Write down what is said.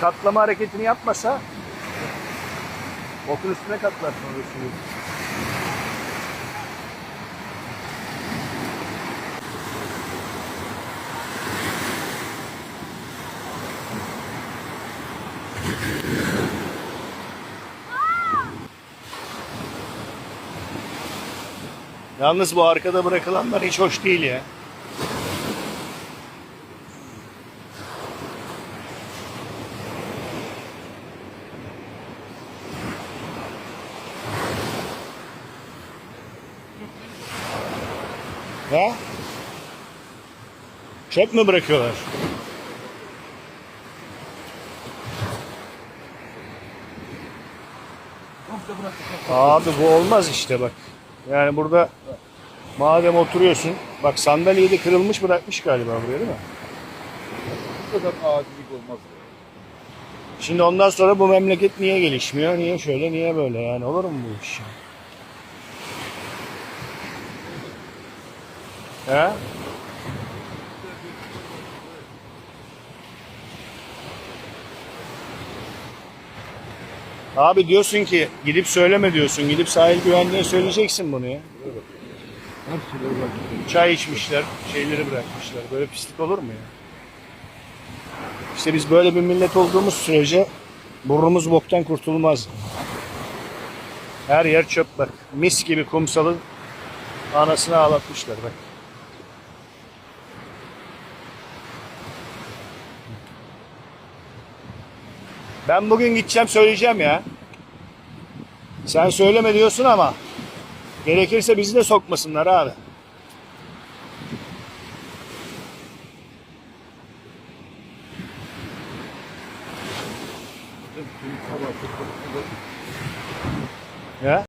katlama hareketini yapmasa okun üstüne katlarsın orada suyu. Yalnız bu arkada bırakılanlar hiç hoş değil ya. Ha? Çöp mü bırakıyorlar? Abi bu olmaz işte bak. Yani burada madem oturuyorsun bak sandalyeyi de kırılmış bırakmış galiba buraya değil mi? Bu kadar adilik olmaz. Şimdi ondan sonra bu memleket niye gelişmiyor? Niye şöyle niye böyle yani olur mu bu iş? He? Abi diyorsun ki gidip söyleme diyorsun. Gidip sahil güvenliğe söyleyeceksin bunu ya. Çay içmişler, şeyleri bırakmışlar. Böyle pislik olur mu ya? İşte biz böyle bir millet olduğumuz sürece burnumuz boktan kurtulmaz. Her yer çöp bak. Mis gibi kumsalı anasını ağlatmışlar bak. Ben bugün gideceğim söyleyeceğim ya. Sen söyleme diyorsun ama gerekirse bizi de sokmasınlar abi. Ya.